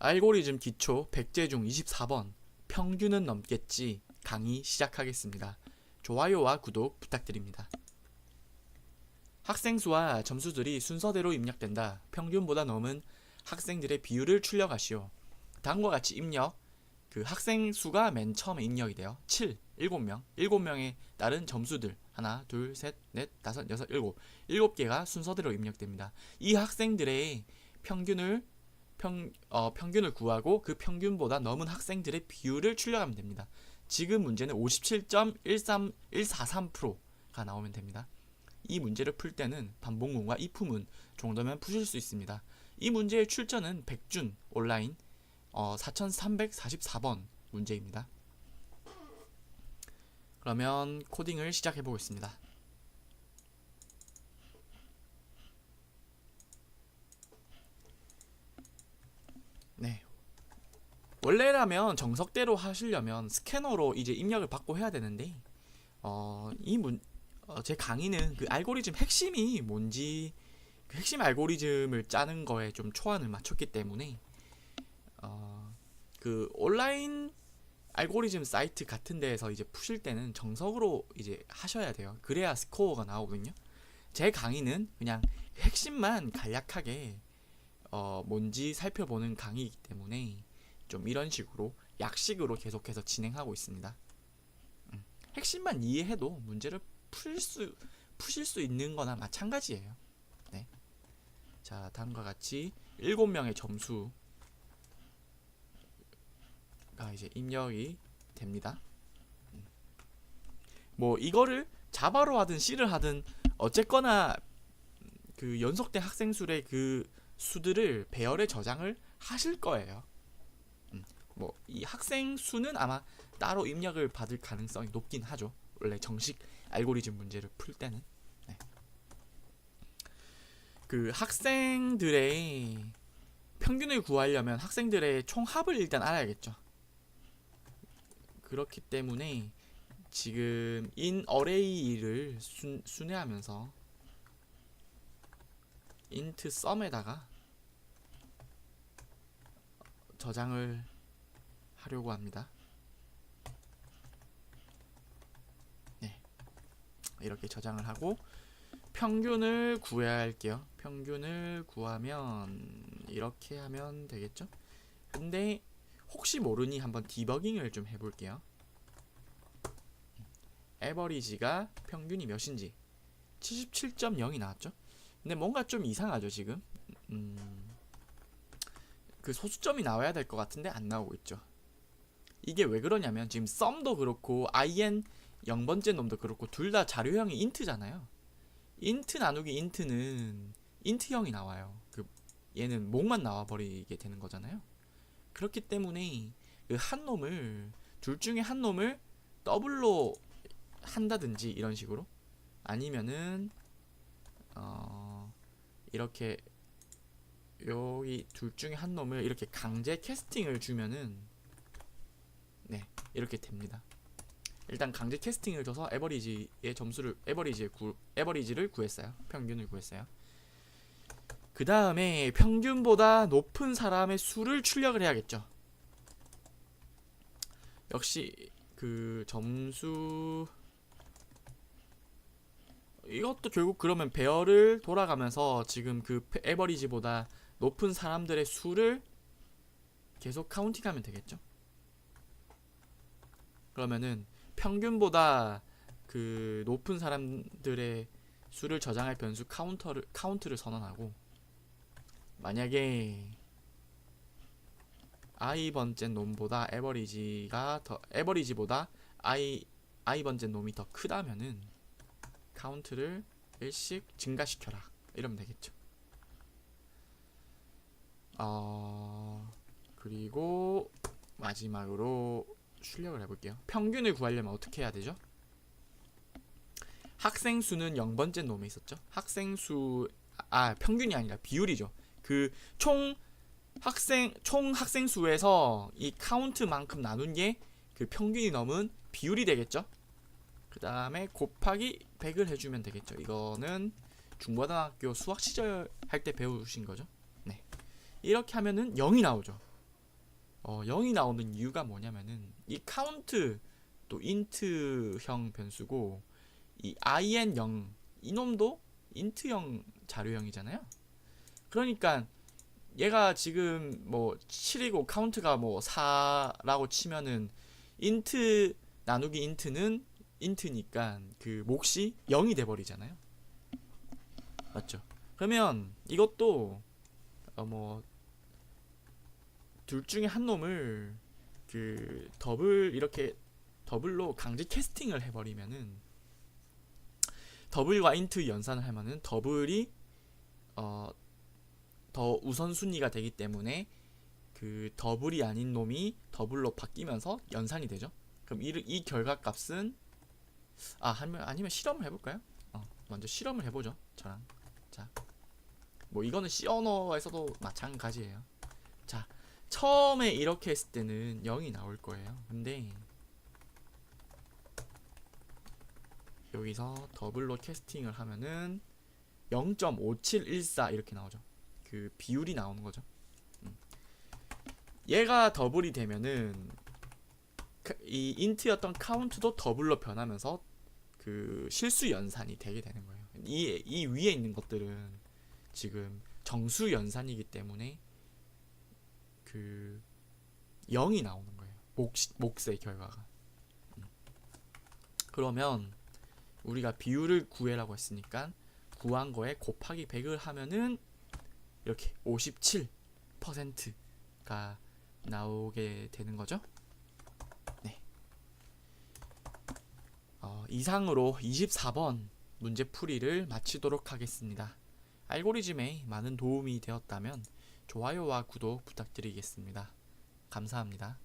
알고리즘 기초 백제 중 24번 평균은 넘겠지 강의 시작하겠습니다. 좋아요와 구독 부탁드립니다. 학생 수와 점수들이 순서대로 입력된다. 평균보다 넘은 학생들의 비율을 출력하시오. 다음과 같이 입력 그 학생 수가 맨 처음에 입력이 돼요. 7, 7명, 7명에 따른 점수들 하나, 둘, 셋, 넷, 다섯, 여섯, 일곱, 일곱 개가 순서대로 입력됩니다. 이 학생들의 평균을 평, 어, 평균을 구하고 그 평균보다 넘은 학생들의 비율을 출력하면 됩니다. 지금 문제는 57.13143%가 나오면 됩니다. 이 문제를 풀 때는 반복문과 if문 정도면 푸실 수 있습니다. 이 문제의 출전은 백준 온라인 어, 4344번 문제입니다. 그러면 코딩을 시작해 보겠습니다. 네. 원래라면 정석대로 하시려면 스캐너로 이제 입력을 받고 해야 되는데 어, 이 문, 어, 제 강의는 그 알고리즘 핵심이 뭔지 그 핵심 알고리즘을 짜는 거에 좀 초안을 맞췄기 때문에 어, 그 온라인 알고리즘 사이트 같은 데에서 이제 푸실 때는 정석으로 이제 하셔야 돼요. 그래야 스코어가 나오거든요. 제 강의는 그냥 핵심만 간략하게 어, 뭔지 살펴보는 강의이기 때문에 좀 이런 식으로 약식으로 계속해서 진행하고 있습니다. 음, 핵심만 이해해도 문제를 풀 수, 푸실 수 있는 거나 마찬가지예요. 네. 자, 다음과 같이 7명의 점수가 이제 입력이 됩니다. 음. 뭐 이거를 자바로 하든 C를 하든 어쨌거나 그 연속된 학생 수의 그 수들을 배열에 저장을 하실 거예요. 음, 뭐이 학생 수는 아마 따로 입력을 받을 가능성이 높긴 하죠. 원래 정식 알고리즘 문제를 풀 때는 네. 그 학생들의 평균을 구하려면 학생들의 총합을 일단 알아야겠죠. 그렇기 때문에 지금 array를 순, 순회하면서 int sum에다가 저장을 하려고 합니다. 네. 이렇게 저장을 하고 평균을 구해야 할게요. 평균을 구하면 이렇게 하면 되겠죠? 근데 혹시 모르니 한번 디버깅을 좀 해볼게요. 에버리지가 평균이 몇인지 77.0이 나왔죠? 근데 뭔가 좀 이상하죠 지금 음, 그 소수점이 나와야 될 것 같은데 안 나오고 있죠 이게 왜 그러냐면 지금 썸도 그렇고 in 0번째 놈도 그렇고 둘 다 자료형이 인트잖아요. 인트 나누기 인트는 인트형이 나와요. 그 얘는 목만 나와 버리게 되는 거잖아요. 그렇기 때문에 그 한 놈을 둘 중에 한 놈을 더블로 한다든지 이런 식으로 아니면은 어 이렇게 여기 둘 중에 한 놈을 이렇게 강제 캐스팅을 주면은 네 이렇게 됩니다. 일단 강제 캐스팅을 줘서 에버리지의 점수를 에버리지의 구 에버리지를 구했어요. 평균을 구했어요. 그 다음에 평균보다 높은 사람의 수를 출력을 해야겠죠. 역시 그 점수 이것도 결국 그러면 배열을 돌아가면서 지금 그 페- 에버리지보다 높은 사람들의 수를 계속 카운팅하면 되겠죠. 그러면은 평균보다 그 높은 사람들의 수를 저장할 변수 카운터를 카운트를 선언하고 만약에 i 번째 놈보다 에버리지가 더 에버리지보다 i i 번째 놈이 더 크다면은 카운트를 1씩 증가시켜라. 이러면 되겠죠. 어 그리고 마지막으로 출력을 해볼게요 평균을 구하려면 어떻게 해야 되죠? 학생 수는 0번째 놈에 있었죠 학생 수 아 평균이 아니라 비율이죠 그 총 학생 총 학생 수에서 이 카운트만큼 나눈 게 그 평균이 넘은 비율이 되겠죠 그 다음에 곱하기 100을 해주면 되겠죠. 이거는 중고등학교 수학 시절 할 때 배우신 거죠. 네. 이렇게 하면은 0이 나오죠. 어, 0이 나오는 이유가 뭐냐면은 이 카운트 또 인트형 변수고 이 in0 이놈도 인트형 자료형이잖아요. 그러니까 얘가 지금 뭐 7이고 카운트가 뭐 4라고 치면은 인트 나누기 인트는 인트니까 그 몫이 0이 돼 버리잖아요. 맞죠? 그러면 이것도 어 뭐 둘 중에 한 놈을 그 더블 이렇게 더블로 강제 캐스팅을 해버리면은 더블과 인트 연산을 하면은 더블이 어 더 우선순위가 되기 때문에 그 더블이 아닌 놈이 더블로 바뀌면서 연산이 되죠. 그럼 이, 이 결과 값은 아 아니면 아니면 실험을 해볼까요? 어 먼저 실험을 해보죠. 저랑 자 뭐 이거는 C 언어에서도 마찬가지예요. 자 처음에 이렇게 했을 때는 0이 나올 거예요. 근데 여기서 더블로 캐스팅을 하면은 0.5714 이렇게 나오죠. 그 비율이 나오는 거죠. 음. 얘가 더블이 되면은 카- 이 인트였던 카운트도 더블로 변하면서 그 실수 연산이 되게 되는 거예요. 이, 이 위에 있는 것들은 지금 정수 연산이기 때문에 그 0이 나오는 거예요. 몫, 몫의 결과가. 음. 그러면 우리가 비율을 구해라고 했으니까 구한 거에 곱하기 100을 하면은 이렇게 57%가 나오게 되는 거죠. 네. 어, 이상으로 24번 문제 풀이를 마치도록 하겠습니다. 알고리즘에 많은 도움이 되었다면 좋아요와 구독 부탁드리겠습니다. 감사합니다.